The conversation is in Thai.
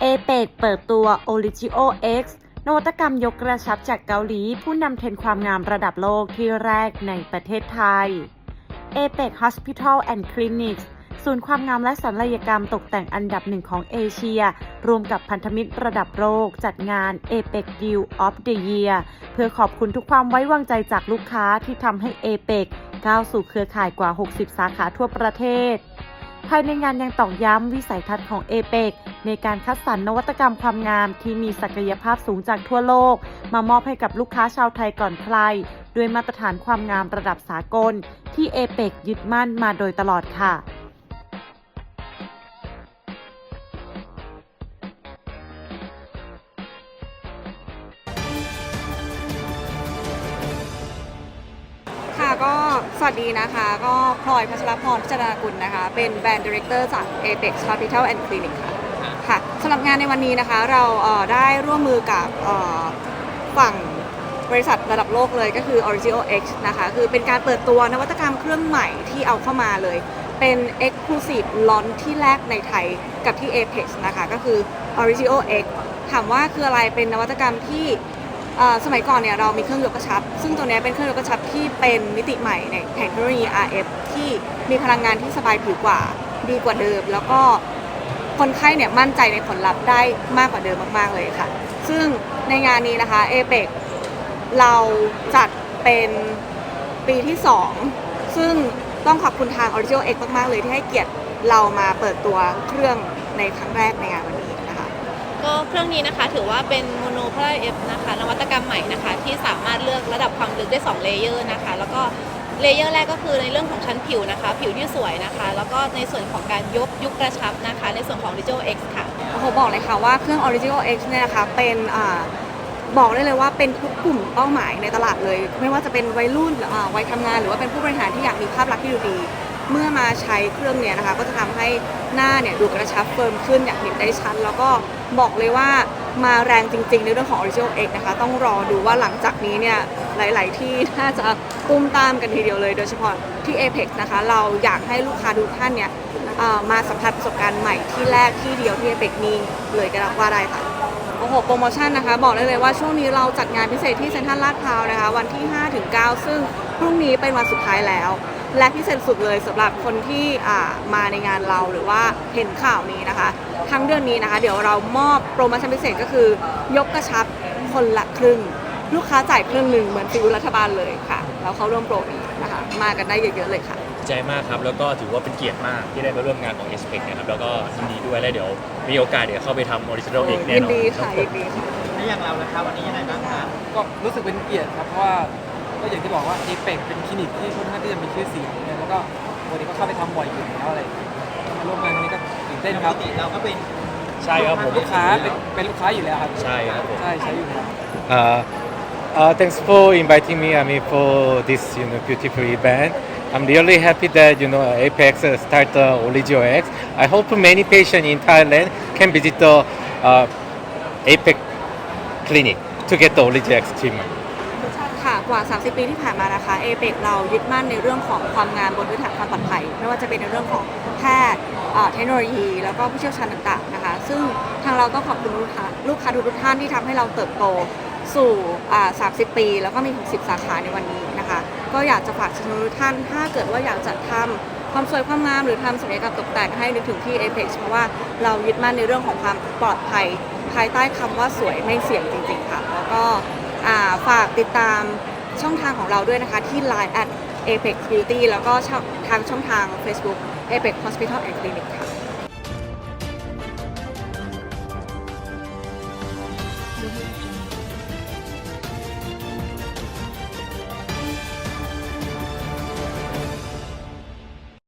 เอเปกเปิดตัว Origio X นวัตกรรมยกกระชับจากเกาหลี ผู้นำเทรนความงามระดับโลกที่แรกในประเทศไทย APEC Hospital and Clinics ศูนย์ความงามและศัลยกรรมตกแต่งอันดับหนึ่งของเอเชีย รวมกับพันธมิตรระดับโลกจัดงาน APEC Deal of the Year เพื่อขอบคุณทุกความไว้วางใจจากลูกค้าที่ทำให้ APEC ก้าวสู่เครือข่ายกว่า 60 สาขาทั่วประเทศ ภายในงานยังตอกย้ำวิสัยทัศน์ของ APEC ในการคัดสรรนวัตกรรมความงามที่มีศักยภาพสูงจากทั่วโลก มามอบให้กับลูกค้าชาวไทยก่อนใคร ด้วยมาตรฐานความงามระดับสากล ที่ APEC ยึดมั่นมาโดยตลอดค่ะ ก็สวัสดีนะคะ ก็พลอยพัชรพรพิจารณากุลนะคะ เป็นแบรนด์ดีเรคเตอร์จาก Apex Hospital and Clinic ค่ะค่ะสำหรับงานในวันนี้นะคะ เราเได้ร่วมมือกับฝั่งบริษัทระดับโลกเลยก็คือ Origio X นะคะ คือเป็นการเปิดตัวนวัตกรรมเครื่องใหม่ที่เอาเข้ามาเลย เป็น Exclusive Launch ที่แรกในไทยกับที่ Apex นะคะ ก็คือ Origio X ถามว่าคืออะไรเป็นนวัตกรรมที่ เอ่อสมัยก่อนเนี่ยเรามีเครื่องยกกระชับ ซึ่งตัวเนี้ยเป็นเครื่องยกกระชับที่เป็นมิติใหม่ในเทคโนโลยี RF ที่มีพลังงานที่สบายผิวกว่า ดีกว่าเดิม แล้วก็คนไข้เนี่ยมั่นใจในผลลัพธ์ได้มากกว่าเดิมมากๆเลยค่ะ ซึ่งในงานนี้นะคะ APEC เราจัดเป็นปีที่ 2 ซึ่งต้องขอบคุณทาง Original X มาก ๆ เลยที่ให้เกียรติเรามาเปิดตัวเครื่องในครั้งแรกในงานวันนี้ ก็เครื่องนี้นะคะถือว่าเป็นโมโนพลาเอฟนะคะนวัตกรรมใหม่นะคะ ที่สามารถเลือกระดับความลึกได้ 2 เลเยอร์นะคะ แล้วก็เลเยอร์แรกก็คือในเรื่องของชั้นผิวนะคะ ผิวที่สวยนะคะ แล้วก็ในส่วนของการยกยุบกระชับนะคะ ในส่วนของ Digital X ค่ะโอ้โหบอกเลยค่ะว่าเครื่อง Original X เนี่ยนะคะเป็นอาบอกได้เลยว่าเป็นทุกกลุ่มเป้าหมายในตลาดเลย ไม่ว่าจะเป็นวัยรุ่นวัยทำงาน หรือว่าเป็นผู้บริหารที่อยากมีภาพลักษณ์ที่ดูดี เมื่อมาใช้เครื่องเนี่ยนะคะ ก็จะทำให้หน้าเนี่ยดูกระชับเฟิร์มขึ้นอย่างเห็นได้ชัด แล้วก็บอกเลยว่ามาแรงจริง ๆ ในเรื่องของ Original X นะคะ ต้องรอดูว่าหลังจากนี้เนี่ยหลาย ๆ ที่น่าจะตุ้มตามกันทีเดียวเลย โดยเฉพาะที่ Apex นะคะ เราอยากให้ลูกค้าทุกท่านเนี่ยมาสัมผัสประสบการณ์ใหม่ที่แรกที่เดียวที่เอเปกมีเลยก็ว่าได้ค่ะโอ้โหโปรโมชั่นนะคะ บอกได้เลยว่าช่วงนี้เราจัดงานพิเศษที่เซ็นทรัลลาดพร้าวนะคะ วันที่5ถึง9ซึ่งพรุ่งนี้เป็นวันสุดท้ายแล้ว และพิเศษสุดเลยสำหรับคนที่อ่ามาในงานเราหรือว่าเห็นข่าวนี้นะคะ ทั้งเดือนนี้นะคะ เดี๋ยวเรามอบโปรโมชั่นพิเศษก็คือยกกระชับคนละครึ่ง ลูกค้าจ่ายครึ่งหนึ่งเหมือนฟิวรัฐบาลเลยค่ะแล้วเขาร่วมโปรนี้นะคะ มากันได้เยอะๆเลยค่ะดีใจมากครับแล้วก็ถือว่าเป็นเกียรติมากที่ได้มาร่วมงานของ s p e c นะครับแล้วก็ยินดีด้วยแล้วเดี๋ยวมีโอกาสเดี๋ยวเข้าไปทำ Original อีกแน่ยินนอนดีค่ะยินดีค่ะแล้วอย่างเรานะครับวันนี้ยังไงบ้างคะก็รู้สึกเป็นเกียรติครับเพราะว่า ก็อย่างที่บอกว่าเอเปกเป็นคลินิกที่ค่อนข้างที่จะมีชื่อเสียงเนี่ยแล้วก็วันนี้ก็เข้าไปทำบ่อยอยู่แล้วอะไรอย่างเงี้ยมาร่วมงานครั้งนี้ก็ตื่นเต้นปคกรับติเราก็เป็นใช่ครับผม ลูกค้าเป็นเป็นลูกค้าอยู่แล้วครับใช่ครับผม ใช่ใช้อยู่แล้ว Uh, uh, thanks for inviting me. I mean, for this you know beautiful event. I'm really happy that you know Apex uh, start uh, Origio X. I hope many patients in Thailand can visit the uh, Apex clinic to get the Origio X treatment. กว่า 30 ปีที่ผ่านมานะคะเอเปกเรายึดมั่นในเรื่องของความงามบนพื้นฐานความปลอดภัย ไม่ว่าจะเป็นในเรื่องของแพทย์เทคโนโลยี แล้วก็ผู้เชี่ยวชาญต่างๆนะคะ ซึ่งทางเราต้องขอบคุณลูกค้าลูกค้าทุกท่านที่ทำให้เราเติบโตสู่ 30 ปี แล้วก็มี 60 สาขาในวันนี้นะคะ ก็อยากจะฝากชนทุกท่าน ถ้าเกิดว่าอยากจะทำความสวยความงามหรือทำศัลยกรรมตกแต่งให้นึกถึงที่ Apex เพราะว่าเรายึดมั่นในเรื่องของความปลอดภัย ภายใต้คำว่าสวยไม่เสี่ยงจริง ๆ ค่ะ แล้วก็ฝากติดตาม ช่องทางของเราด้วยนะคะ ที่ Line at Apex Beauty แล้วก็ทางช่องทาง Facebook Apex Hospital and Clinic ค่ะ